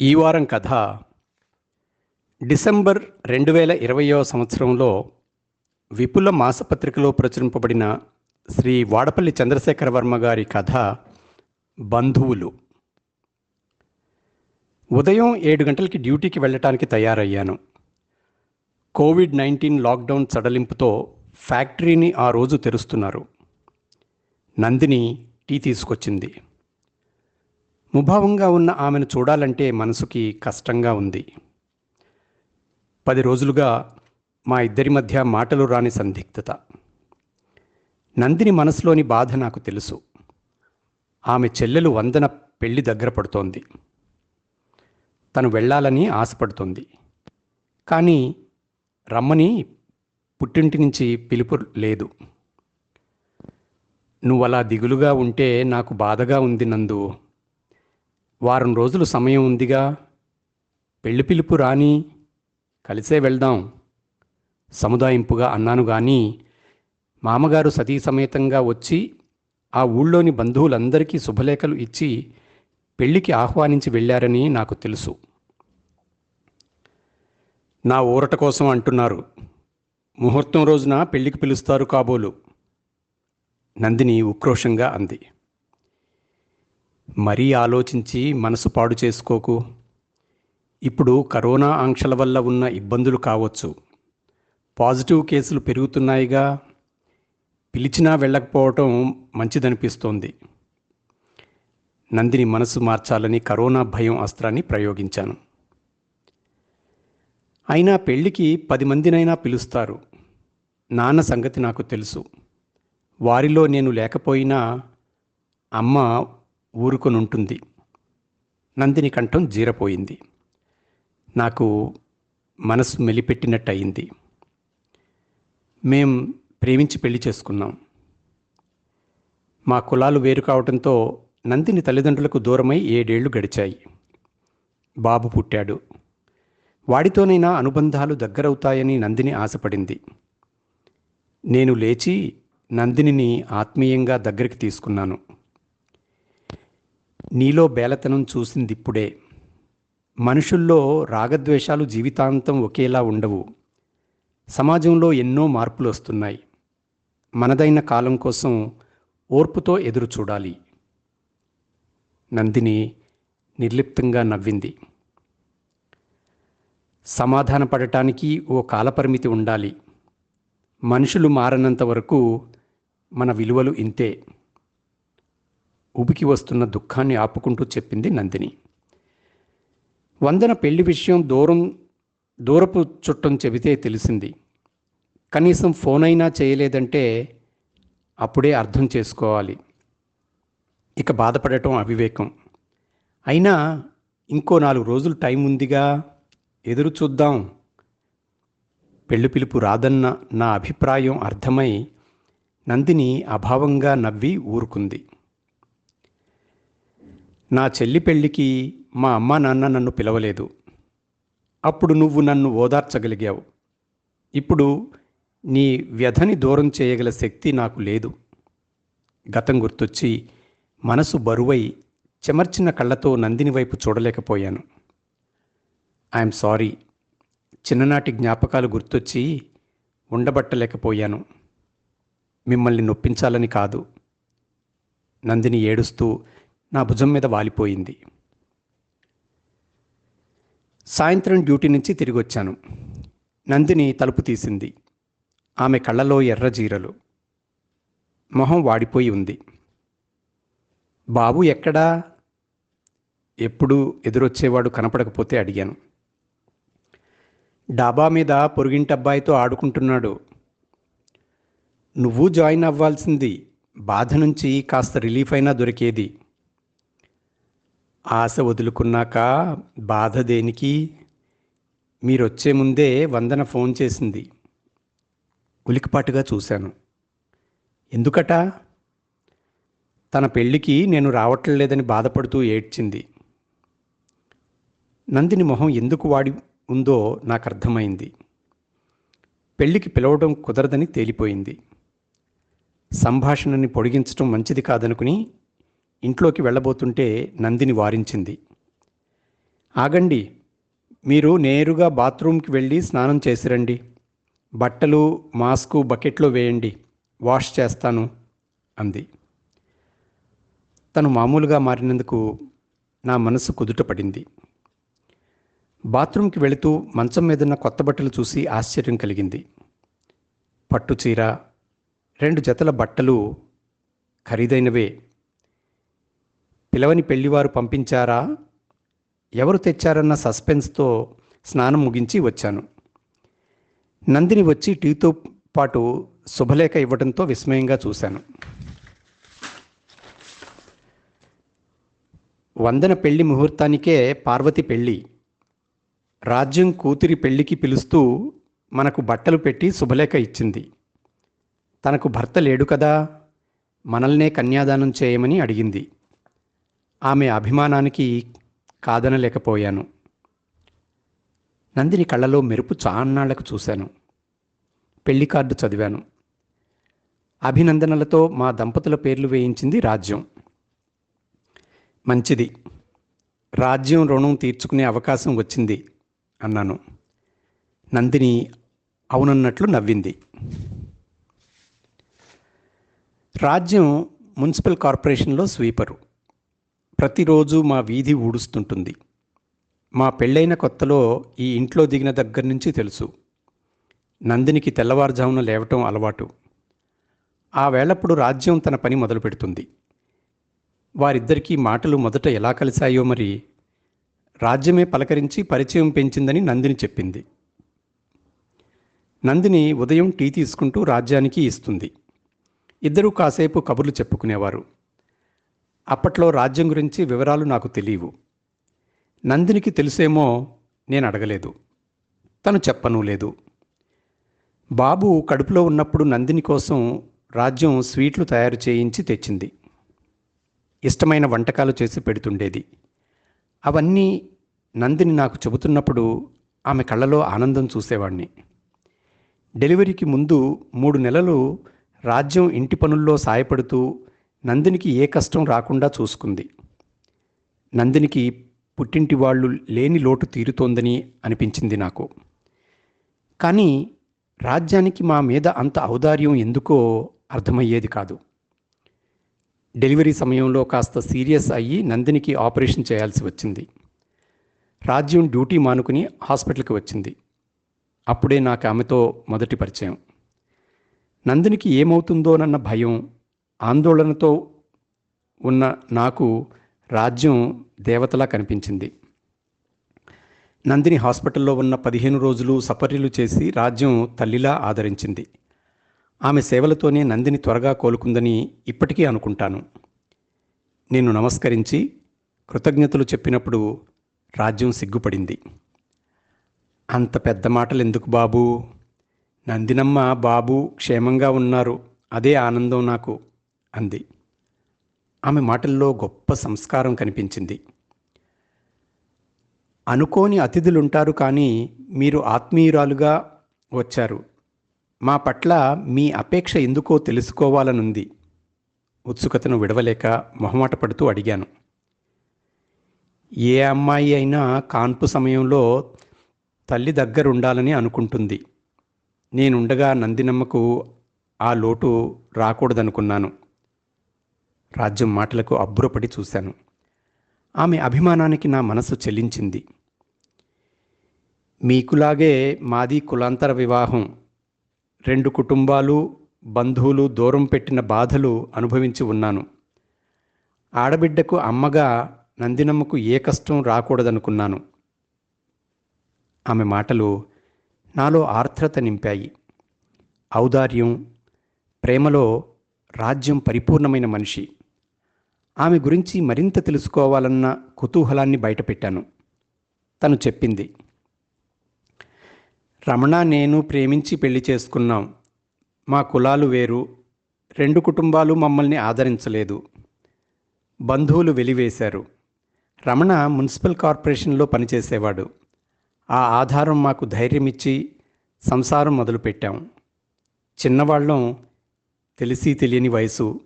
ఈ వారం కథ డిసెంబర్ రెండు వేల ఇరవయో సంవత్సరంలో విపుల మాసపత్రికలో ప్రచురింపబడిన శ్రీ వాడపల్లి చంద్రశేఖర వర్మ గారి కథ బంధువులు. ఉదయం ఏడు గంటలకి డ్యూటీకి వెళ్ళటానికి తయారయ్యాను. కోవిడ్ నైన్టీన్ లాక్డౌన్ సడలింపుతో ఫ్యాక్టరీని ఆ రోజు తెరుస్తున్నారు. నందిని టీ తీసుకొచ్చింది. ముభావంగా ఉన్న ఆమెను చూడాలంటే మనసుకి కష్టంగా ఉంది. పది రోజులుగా మా ఇద్దరి మధ్య మాటలు రాని సందిగ్ధత. నందిని మనసులోని బాధ నాకు తెలుసు. ఆమె చెల్లెలు వందన పెళ్ళి దగ్గర పడుతోంది. తను వెళ్ళాలని ఆశపడుతోంది. కానీ రమ్మని పుట్టింటి నుంచి పిలుపు లేదు. నువ్వు అలా దిగులుగా ఉంటే నాకు బాధగా ఉంది నందు వారం రోజులు సమయం ఉందిగా. పెళ్ళి పిలుపు రాని కలిసే వెళ్దాం. సముదాయింపుగా అన్నాను గాని మామగారు సతీ సమేతంగా వచ్చి ఆ ఊళ్ళోని బంధువులందరికీ శుభలేఖలు ఇచ్చి పెళ్ళికి ఆహ్వానించి వెళ్ళారని నాకు తెలుసు. నా ఊరట కోసం అంటున్నారు. ముహూర్తం రోజున పెళ్ళికి పిలుస్తారు కాబోలు. నందిని ఉక్రోషంగా అంది. మరీ ఆలోచించి మనసు పాడు చేసుకోకు. ఇప్పుడు కరోనా ఆంక్షల వల్ల ఉన్న ఇబ్బందులు కావచ్చు. పాజిటివ్ కేసులు పెరుగుతున్నాయిగా. పిలిచినా వెళ్ళకపోవటం మంచిదనిపిస్తోంది. నందిని మనసు మార్చాలని కరోనా భయం అస్త్రాన్ని ప్రయోగించాను. అయినా పెళ్ళికి పది మందినైనా పిలుస్తారు. నాన్న సంగతి నాకు తెలుసు. వారిలో నేను లేకపోయినా అమ్మ ఊరుకొనుంటుంది. నందిని కంఠం జీరపోయింది. నాకు మనసు మెలిపెట్టినట్టు అయింది మేం ప్రేమించి పెళ్ళి చేసుకున్నాం. మా కులాలు వేరు కావడంతో నందిని తల్లిదండ్రులకు దూరమై ఏడేళ్ళు గడిచాయి. బాబు పుట్టాడు. వాడితోనైనా అనుబంధాలు దగ్గరవుతాయని నందిని ఆశపడింది. నేను లేచి నందినిని ఆత్మీయంగా దగ్గరికి తీసుకున్నాను. నీలో బేలతనం చూసిందిప్పుడే మనుషుల్లో రాగద్వేషాలు జీవితాంతం ఒకేలా ఉండవు. సమాజంలో ఎన్నో మార్పులు వస్తున్నాయి. మనదైన కాలం కోసం ఓర్పుతో ఎదురు చూడాలి. నందిని నిర్లిప్తంగా నవ్వింది. సమాధానపడటానికి ఓ కాలపరిమితి ఉండాలి. మనుషులు మారనంత వరకు మన విలువలు ఇంతే. ఉబికి వస్తున్న దుఃఖాన్ని ఆపుకుంటూ చెప్పింది నందిని. వందన పెళ్ళి విషయం దూరం దూరపు చుట్టం చెబితే తెలిసింది. కనీసం ఫోన్ అయినా చేయలేదంటే అప్పుడే అర్థం చేసుకోవాలి. ఇక బాధపడటం అవివేకం. అయినా ఇంకో నాలుగు రోజులు టైం ఉందిగా ఎదురు చూద్దాం. పెళ్ళి పిలుపు రాదన్న నా అభిప్రాయం అర్థమై నందిని అభావంగా నవ్వి ఊరుకుంది. నా చెల్లి పెళ్ళికి మా అమ్మ నాన్న నన్ను పిలవలేదు. అప్పుడు నువ్వు నన్ను ఓదార్చగలిగావు. ఇప్పుడు నీ వ్యధని దూరం చేయగల శక్తి నాకు లేదు. గతం గుర్తొచ్చి మనసు బరువై చెమర్చిన కళ్ళతో నందిని వైపు చూడలేకపోయాను. I'm sorry. చిన్ననాటి జ్ఞాపకాలు గుర్తొచ్చి ఉండబట్టలేకపోయాను. మిమ్మల్ని నొప్పించాలని కాదు. నందిని ఏడుస్తూ నా భుజం మీద వాలిపోయింది. సాయంత్రం డ్యూటీ నుంచి తిరిగి వచ్చాను నందిని తలుపు తీసింది. ఆమె కళ్ళలో ఎర్రజీరలు. మొహం వాడిపోయి ఉంది. బాబు ఎక్కడా? ఎప్పుడు ఎదురొచ్చేవాడు కనపడకపోతే అడిగాను. డాబా మీద పొరుగింటబ్బాయితో ఆడుకుంటున్నాడు. నువ్వు జాయిన్ అవ్వాల్సింది బాధ నుంచి కాస్త రిలీఫ్ అయినా దొరికేది. ఆశ వదులుకున్నాక బాధ దేనికి? మీరొచ్చే ముందే వందన ఫోన్ చేసింది. ఉలికిపాటుగా చూశాను. ఎందుకట? తన పెళ్ళికి నేను రావట్లేదని బాధపడుతూ ఏడ్చింది. నందిని మొహం ఎందుకు వాడి ఉందో నాకు అర్థమైంది పెళ్ళికి పిలవడం కుదరదని తేలిపోయింది. సంభాషణని పొడిగించడం మంచిది కాదనుకుని ఇంట్లోకి వెళ్ళబోతుంటే నందిని వారించింది. ఆగండి మీరు నేరుగా బాత్రూమ్కి వెళ్ళి స్నానం చేసిరండి. బట్టలు మాస్కు బకెట్లో వేయండి. వాష్ చేస్తాను అంది. తను మామూలుగా మారినందుకు నా మనసు కుదుట పడింది బాత్రూమ్కి వెళుతూ మంచం మీదున్న కొత్త బట్టలు చూసి ఆశ్చర్యం కలిగింది. పట్టు చీర రెండు జతల బట్టలు ఖరీదైనవే. పిలవని పెళ్ళివారు పంపించారా? ఎవరు తెచ్చారన్న సస్పెన్స్తో స్నానం ముగించి వచ్చాను. నందిని వచ్చి టీతో పాటు శుభలేఖ ఇవ్వడంతో విస్మయంగా చూశాను. వందన పెళ్ళి ముహూర్తానికే పార్వతి పెళ్ళి రాజ్యం కూతురి పెళ్ళికి పిలుస్తూ మనకు బట్టలు పెట్టి శుభలేఖ ఇచ్చింది. తనకు భర్త లేడు కదా? మనల్నే కన్యాదానం చేయమని అడిగింది. ఆమె అభిమానానికి కాదనలేకపోయాను. నందిని కళ్ళలో మెరుపు చాన్నాళ్ళకు చూశాను. పెళ్ళి కార్డు చదివాను. అభినందనలతో మా దంపతుల పేర్లు వేయించింది రాజ్యం. మంచిది. రాజ్యం రుణం తీర్చుకునే అవకాశం వచ్చింది అన్నాను. నందిని అవునన్నట్లు నవ్వింది. రాజ్యం మున్సిపల్ కార్పొరేషన్లో స్వీపరు. ప్రతిరోజు మా వీధి ఊడుస్తుంటుంది. మా పెళ్ళైన కొత్తలో ఈ ఇంట్లో దిగిన దగ్గర నుంచి తెలుసు. నందినికి తెల్లవారుజామున లేవటం అలవాటు. ఆ వేళప్పుడు రాజ్యం తన పని మొదలు పెడుతుంది వారిద్దరికీ మాటలు మొదట ఎలా కలిశాయో మరి రాజ్యమే పలకరించి పరిచయం పెంచిందని నందిని చెప్పింది. నందిని ఉదయం టీ తీసుకుంటూ రాజ్యానికి ఇస్తుంది. ఇద్దరూ కాసేపు కబుర్లు చెప్పుకునేవారు. అప్పట్లో రాజ్యం గురించి వివరాలు నాకు తెలియవు. నందినికి తెలుసేమో నేను అడగలేదు. తను చెప్పను లేదు. బాబు కడుపులో ఉన్నప్పుడు నందిని కోసం రాజ్యం స్వీట్లు తయారు చేయించి తెచ్చింది. ఇష్టమైన వంటకాలు చేసి పెడుతుండేది. అవన్నీ నందిని నాకు చెబుతున్నప్పుడు ఆమె కళ్ళలో ఆనందం చూసేవాణ్ణి. డెలివరీకి ముందు మూడు నెలలు రాజ్యం ఇంటి పనుల్లో సాయపడుతూ నందినికి ఏ కష్టం రాకుండా చూసుకుంది. నందినికి పుట్టింటి వాళ్ళు లేని లోటు తీరుతోందని అనిపించింది నాకు. కానీ రాజ్యానికి మా మీద అంత ఔదార్యం ఎందుకో అర్థమయ్యేది కాదు. డెలివరీ సమయంలో కాస్త సీరియస్ అయ్యి నందినికి ఆపరేషన్ చేయాల్సి వచ్చింది. రాజ్యం డ్యూటీ మానుకుని హాస్పిటల్కి వచ్చింది. అప్పుడే నాకు ఆమెతో మొదటి పరిచయం. నందినికి ఏమవుతుందోనన్న భయం ఆందోళనతో ఉన్న నాకు రాజ్యం దేవతలా కనిపించింది. నందిని హాస్పిటల్లో ఉన్న పదిహేను రోజులు సపర్యలు చేసి రాజ్యం తల్లిలా ఆదరించింది. ఆమె సేవలతోనే నందిని త్వరగా కోలుకుందని ఇప్పటికీ అనుకుంటాను. నేను నమస్కరించి కృతజ్ఞతలు చెప్పినప్పుడు రాజ్యం సిగ్గుపడింది. అంత పెద్ద మాటలు ఎందుకు బాబు? నందినమ్మ బాబు క్షేమంగా ఉన్నారు. అదే ఆనందం నాకు. అంది. ఆమె మాటల్లో గొప్ప సంస్కారం కనిపించింది. అనుకోని అతిథులుంటారు కానీ మీరు ఆత్మీయురాలుగా వచ్చారు. మా పట్ల మీ అపేక్ష ఎందుకో తెలుసుకోవాలనుంది. ఉత్సుకతను విడవలేక మొహమాట పడుతూ అడిగాను. ఏ అమ్మాయి అయినా కాన్పు సమయంలో తల్లి దగ్గరుండాలని అనుకుంటుంది. నేనుండగా నందినమ్మకు ఆ లోటు రాకూడదనుకున్నాను. రాజ్యం మాటలకు అబ్బురపడి చూశాను. ఆమె అభిమానానికి నా మనసు చెల్లించింది. మీకులాగే మాది కులాంతర వివాహం. రెండు కుటుంబాలు బంధువులు దూరం పెట్టిన బాధలు అనుభవించి ఉన్నాను. ఆడబిడ్డకు అమ్మగా నందినమ్మకు ఏ కష్టం రాకూడదనుకున్నాను. ఆమె మాటలు నాలో ఆర్ద్రత నింపాయి. ఔదార్యం ప్రేమలో రాజ్యం పరిపూర్ణమైన మనిషి. ఆమె గురించి మరింత తెలుసుకోవాలన్న కుతూహలాన్ని బయటపెట్టాను. తను చెప్పింది రమణ నేను ప్రేమించి పెళ్ళి చేసుకున్నాం. మా కులాలు వేరు. రెండు కుటుంబాలు మమ్మల్ని ఆదరించలేదు. బంధువులు వెలివేశారు. రమణ మున్సిపల్ కార్పొరేషన్లో పనిచేసేవాడు. ఆ ఆధారం మాకు ధైర్యమిచ్చి సంసారం మొదలుపెట్టాం. చిన్నవాళ్ళం తెలిసి తెలియని వయసు.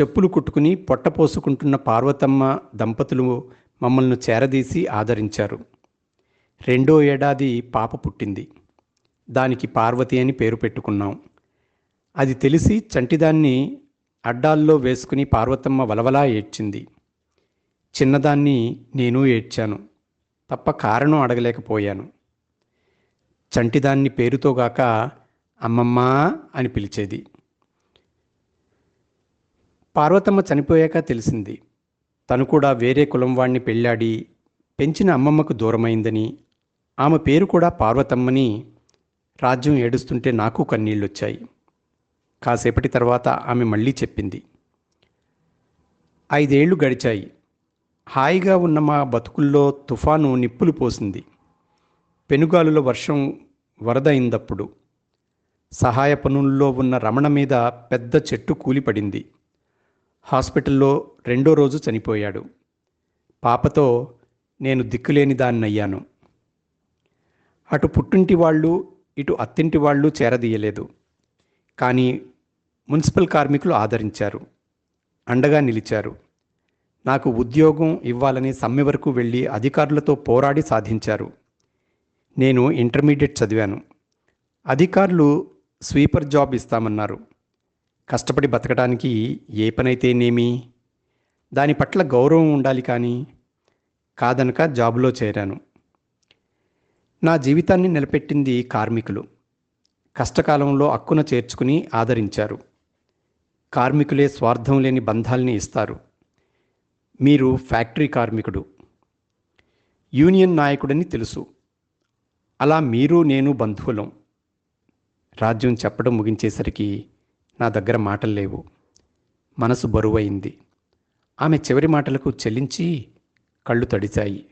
చెప్పులు కుట్టుకుని పొట్ట పోసుకుంటున్న పార్వతమ్మ దంపతులు మమ్మల్ని చేరదీసి ఆదరించారు. రెండో ఏడాది పాప పుట్టింది. దానికి పార్వతి అని పేరు పెట్టుకున్నాం. అది తెలిసి చంటిదాన్ని అడ్డాల్లో వేసుకుని పార్వతమ్మ వలవలా ఏడ్చింది. చిన్నదాన్ని నేను ఏడ్చాను. తప్ప కారణం అడగలేకపోయాను. చంటిదాన్ని పేరుతోగాక అమ్మమ్మ అని పిలిచేది. పార్వతమ్మ చనిపోయాక తెలిసింది. తను కూడా వేరే కులం వాణ్ణి పెళ్ళాడి పెంచిన అమ్మమ్మకు దూరమైందని ఆమె పేరు కూడా పార్వతమ్మని రాజ్యం ఏడుస్తుంటే నాకు కన్నీళ్ళొచ్చాయి. కాసేపటి తర్వాత ఆమె మళ్ళీ చెప్పింది. ఐదేళ్ళు గడిచాయి. హాయిగా ఉన్న మా బతుకుల్లో తుఫాను నిప్పులు పోసింది. పెనుగాలుల వర్షం వరద అయిందప్పుడు సహాయ పనుల్లో ఉన్న రమణ మీద పెద్ద చెట్టు కూలిపడింది. హాస్పిటల్లో రెండో రోజు చనిపోయాడు. పాపతో నేను దిక్కులేని దాన్నయ్యాను. అటు పుట్టింటి వాళ్ళు ఇటు అత్తింటి వాళ్ళు చేరదీయలేదు. కానీ మున్సిపల్ కార్మికులు ఆదరించారు. అండగా నిలిచారు. నాకు ఉద్యోగం ఇవ్వాలని సమ్మె వరకు వెళ్ళి అధికారులతో పోరాడి సాధించారు. నేను ఇంటర్మీడియట్ చదివాను. అధికారులు స్వీపర్ జాబ్ ఇస్తామన్నారు. కష్టపడి బతకడానికి ఏ పనైతేనేమి? దాని పట్ల గౌరవం ఉండాలి కానీ కాదనక జాబులో చేరాను. నా జీవితాన్ని నిలబెట్టింది కార్మికులు. కష్టకాలంలో అక్కున చేర్చుకుని ఆదరించారు. కార్మికులే స్వార్థం లేని బంధాల్ని ఇస్తారు. మీరు ఫ్యాక్టరీ కార్మికుడు. యూనియన్ నాయకుడని తెలుసు. అలా మీరు నేను బంధువులం. రాజ్యం చెప్పడం ముగించేసరికి నా దగ్గర మాటలు లేవు. మనసు బరువైంది. ఆమె చివరి మాటలకు చెల్లించి కళ్ళు తడిచాయి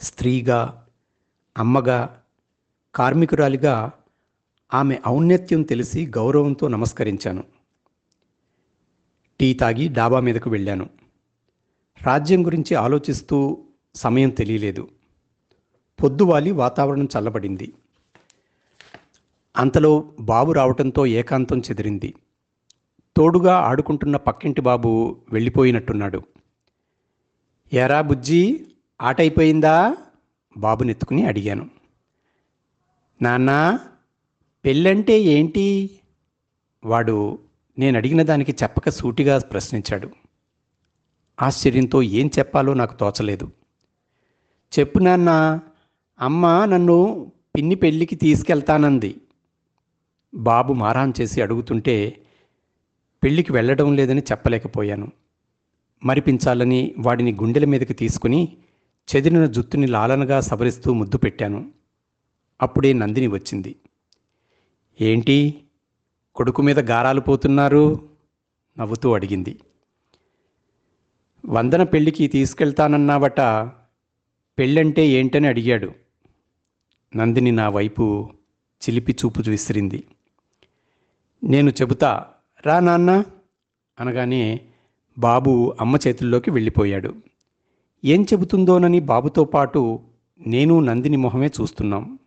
స్త్రీగా అమ్మగా కార్మికురాలిగా ఆమె ఔన్నత్యం తెలిసి గౌరవంతో నమస్కరించాను. టీ తాగి డాబా మీదకు వెళ్ళాను. రాజ్యం గురించి ఆలోచిస్తూ సమయం తెలియలేదు. పొద్దువాలి వాతావరణం చల్లబడింది. అంతలో బాబు రావటంతో ఏకాంతం చెదిరింది. తోడుగా ఆడుకుంటున్న పక్కింటి బాబు వెళ్ళిపోయినట్టున్నాడు. ఎరా బుజ్జి ఆట అయిపోయిందా బాబునెత్తుకుని అడిగాను. నాన్న పెళ్ళంటే ఏంటి? వాడు నేను అడిగిన దానికి చెప్పక సూటిగా ప్రశ్నించాడు. ఆశ్చర్యంతో ఏం చెప్పాలో నాకు తోచలేదు. చెప్పు నాన్న అమ్మ నన్ను పిన్ని పెళ్ళికి తీసుకెళ్తానంది. బాబు మారాన్ చేసి అడుగుతుంటే పెళ్ళికి వెళ్ళడం లేదని చెప్పలేకపోయాను. మరిపించాలని వాడిని గుండెల మీదకి తీసుకుని చెదిరిన జుత్తుని లాలనగా సవరిస్తూ ముద్దు పెట్టాను. అప్పుడే నందిని వచ్చింది. ఏంటి? కొడుకు మీద గారాలు పోతున్నారు? నవ్వుతూ అడిగింది. వందన పెళ్ళికి తీసుకెళ్తానన్నావట. పెళ్ళంటే ఏంటని అడిగాడు. నందిని నా వైపు చిలిపి చూపు విసిరింది. నేను చెబుతా రా నాన్న అనగానే బాబు అమ్మ చేతుల్లోకి వెళ్ళిపోయాడు. ఏం చెబుతుందోనని బాబుతో పాటు నేను నందిని మొహమే చూస్తున్నాం.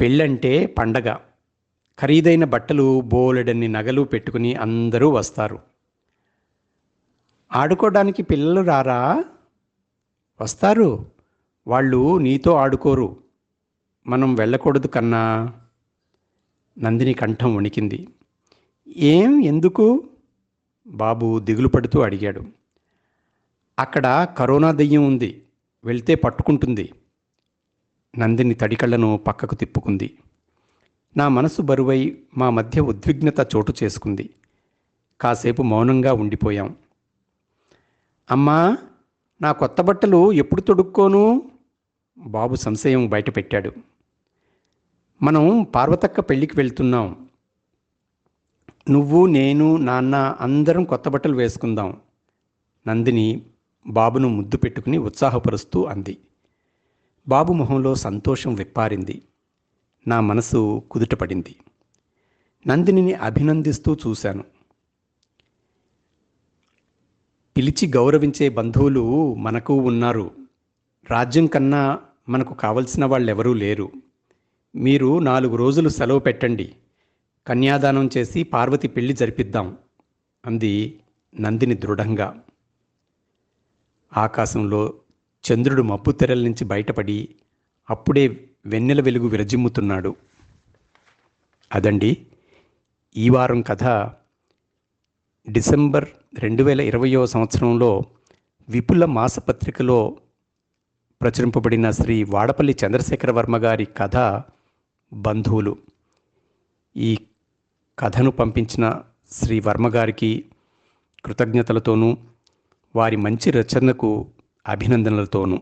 పెళ్ళంటే పండగ. ఖరీదైన బట్టలు బోలెడన్ని నగలు పెట్టుకుని అందరూ వస్తారు. ఆడుకోవడానికి పిల్లలు రారా? వస్తారు. వాళ్ళు నీతో ఆడుకోరు. మనం వెళ్ళకూడదు కన్నా. నందిని కంఠం వణికింది. ఏం ఎందుకు? బాబు దిగులు పడుతూ అడిగాడు. అక్కడ కరోనా దెయ్యం ఉంది వెళ్తే పట్టుకుంటుంది. నందిని తడికళ్ళను పక్కకు తిప్పుకుంది. నా మనసు బరువై మా మధ్య ఉద్విగ్నత చోటు చేసుకుంది. కాసేపు మౌనంగా ఉండిపోయాం. అమ్మా నా కొత్త బట్టలు ఎప్పుడు తొడుక్కోను? బాబు సంశయం బయటపెట్టాడు. మనం పార్వతక్క పెళ్ళికి వెళ్తున్నాం. నువ్వు నేను నాన్న అందరం కొత్త బట్టలు వేసుకుందాం. నందిని బాబును ముద్దు పెట్టుకుని ఉత్సాహపరుస్తూ అంది. బాబు మొహంలో సంతోషం విప్పారింది. నా మనసు కుదుటపడింది. నందినిని అభినందిస్తూ చూశాను. పిలిచి గౌరవించే బంధువులు మనకు ఉన్నారు. రాజ్యం కన్నా మనకు కావలసిన వాళ్ళెవరూ లేరు. మీరు నాలుగు రోజులు సెలవు పెట్టండి. కన్యాదానం చేసి పార్వతి పెళ్ళి జరిపిద్దాం అంది నందిని దృఢంగా. ఆకాశంలో చంద్రుడు మబ్బు తెరల నుంచి బయటపడి అప్పుడే వెన్నెల వెలుగు విరజిమ్ముతున్నాడు. అదండి ఈ వారం కథ. డిసెంబర్ రెండు వేల ఇరవయో సంవత్సరంలో విపుల మాసపత్రికలో ప్రచురింపబడిన శ్రీ వాడపల్లి చంద్రశేఖర వర్మ గారి కథ బంధువులు. ఈ కథను పంపించిన శ్రీ వర్మగారికి కృతజ్ఞతలతోనూ వారి మంచి రచనకు అభినందనలతోనూ.